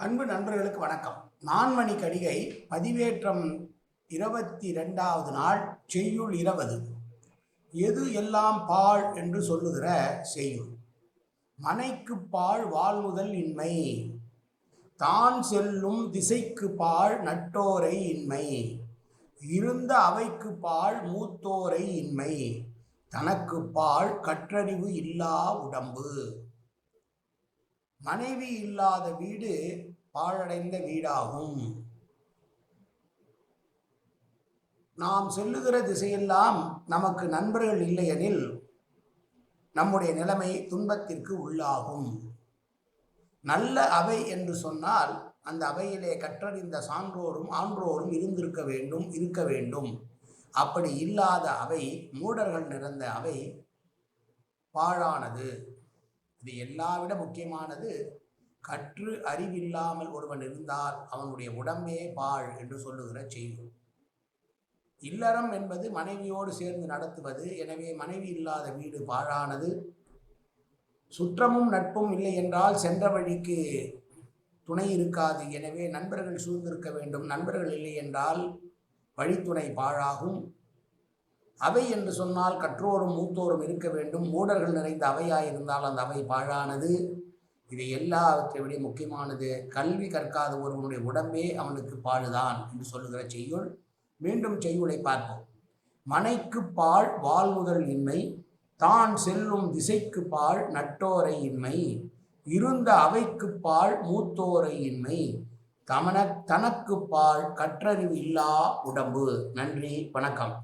அன்பு நண்பர்களுக்கு வணக்கம். நான்மணி கடிகை பதிவேற்றம் இருபத்தி ரெண்டாவது நாள் செய்யுள் இருபது. எது எல்லாம் பாழ் என்று சொல்லுகிற செய்யுள்? மனைக்கு பாழ் வாழ்முதல் இன்மை. தான் செல்லும் திசைக்கு பாழ் நட்டோரை இன்மை. இருந்த அவைக்கு பாழ் மூத்தோரை இன்மை. தனக்கு பாழ் கற்றறிவு இல்லா உடம்பு. மனைவி இல்லாத வீடு பாழடைந்த வீடாகும். நாம் செல்லுகிற திசையெல்லாம் நமக்கு நண்பர்கள் இல்லையெனில் நம்முடைய நிலைமை துன்பத்திற்கு உள்ளாகும். நல்ல அவை என்று சொன்னால் அந்த அவையிலே கற்றறிந்த சான்றோரும் ஆன்றோரும் இருந்திருக்க வேண்டும் இருக்க வேண்டும். அப்படி இல்லாத அவை மூடர்கள் நிறைந்த அவை பாழானது. இது எல்லாவிட முக்கியமானது. கற்று அறிவில்லாமல் ஒருவன் இருந்தால் அவனுடைய உடம்பே பாழ் என்று சொல்லுகிற செய்தி. இல்லறம் என்பது மனைவியோடு சேர்ந்து நடத்துவது. எனவே மனைவி இல்லாத வீடு பாழானது. சுற்றமும் நட்பும் இல்லை என்றால் சென்ற வழிக்கு துணை இருக்காது. எனவே நண்பர்கள் சூழ்ந்திருக்க வேண்டும். நண்பர்கள் இல்லை என்றால் வழித்துணை பாழாகும். அவை என்று சொன்னால் கற்றோரும் மூத்தோரும் இருக்க வேண்டும். மூடர்கள் நிறைந்த அவையாயிருந்தால் அந்த அவை பாழானது. இது எல்லாவற்றை விட முக்கியமானது கல்வி கற்காத ஒருவனுடைய உடம்பே அவனுக்கு பாழுதான் என்று சொல்லுகிற செய்யுள். மீண்டும் செய்யுளை பார்ப்போம். மனைக்கு பால் வாழ்முதல் இன்மை தான் செல்லும் திசைக்கு பால் நட்டோரை இன்மை இருந்த அவைக்கு பால் மூத்தோரை இன்மை தமன தனக்கு பால் கற்றறிவு இல்லா உடம்பு. நன்றி வணக்கம்.